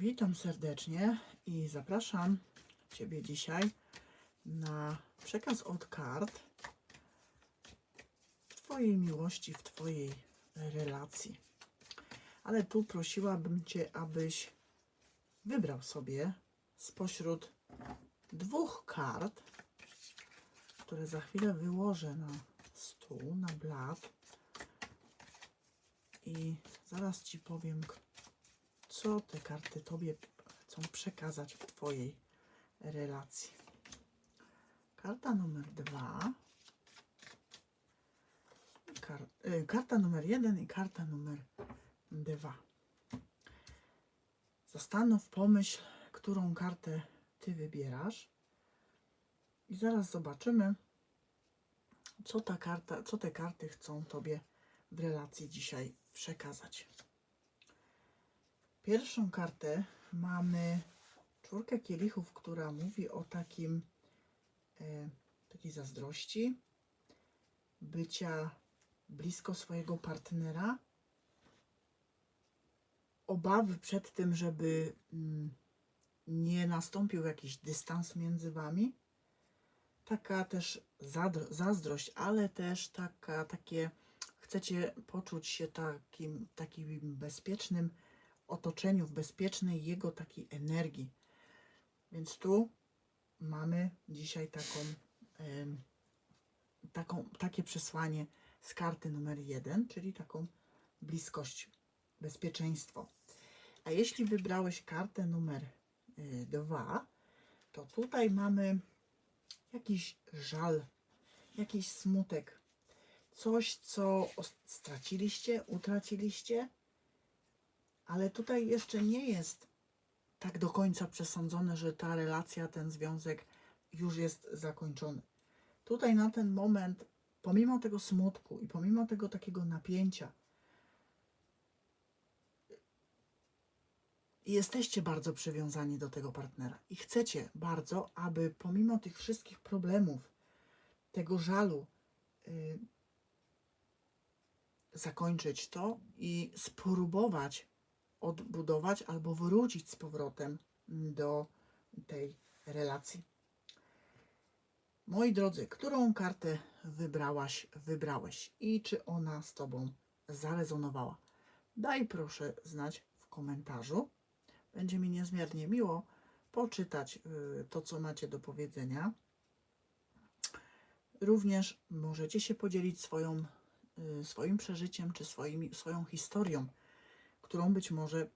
Witam serdecznie i zapraszam Ciebie dzisiaj na przekaz od kart w Twojej miłości, w Twojej relacji. Ale tu prosiłabym Cię, abyś wybrał sobie spośród dwóch kart, które za chwilę wyłożę na stół, na blat i zaraz Ci powiem, k- co te karty Tobie chcą przekazać w Twojej relacji. Karta numer dwa, kar, y, karta numer jeden i karta numer dwa. Zastanów, pomyśl, którą kartę Ty wybierasz i zaraz zobaczymy, co ta karta, co te karty chcą Tobie w relacji dzisiaj przekazać. Pierwszą kartę mamy czwórkę kielichów, która mówi o takim e, takiej zazdrości, bycia blisko swojego partnera, obawy przed tym, żeby mm, nie nastąpił jakiś dystans między wami. Taka też zazdrość, ale też taka, takie chcecie poczuć się takim, takim bezpiecznym otoczeniu, w bezpiecznej jego takiej energii. Więc tu mamy dzisiaj taką, taką, takie przesłanie z karty numer jeden, czyli taką bliskość, bezpieczeństwo. A jeśli wybrałeś kartę numer y, dwa, to tutaj mamy jakiś żal, jakiś smutek, coś, co straciliście, utraciliście, ale tutaj jeszcze nie jest tak do końca przesądzone, że ta relacja, ten związek już jest zakończony. Tutaj na ten moment, pomimo tego smutku i pomimo tego takiego napięcia, jesteście bardzo przywiązani do tego partnera i chcecie bardzo, aby pomimo tych wszystkich problemów, tego żalu, y, zakończyć to i spróbować odbudować albo wrócić z powrotem do tej relacji. Moi drodzy, którą kartę wybrałaś, wybrałeś i czy ona z Tobą zarezonowała? Daj proszę znać w komentarzu. Będzie mi niezmiernie miło poczytać y, to, co macie do powiedzenia. Również możecie się podzielić swoją, y, swoim przeżyciem czy swoimi, swoją historią, którą być może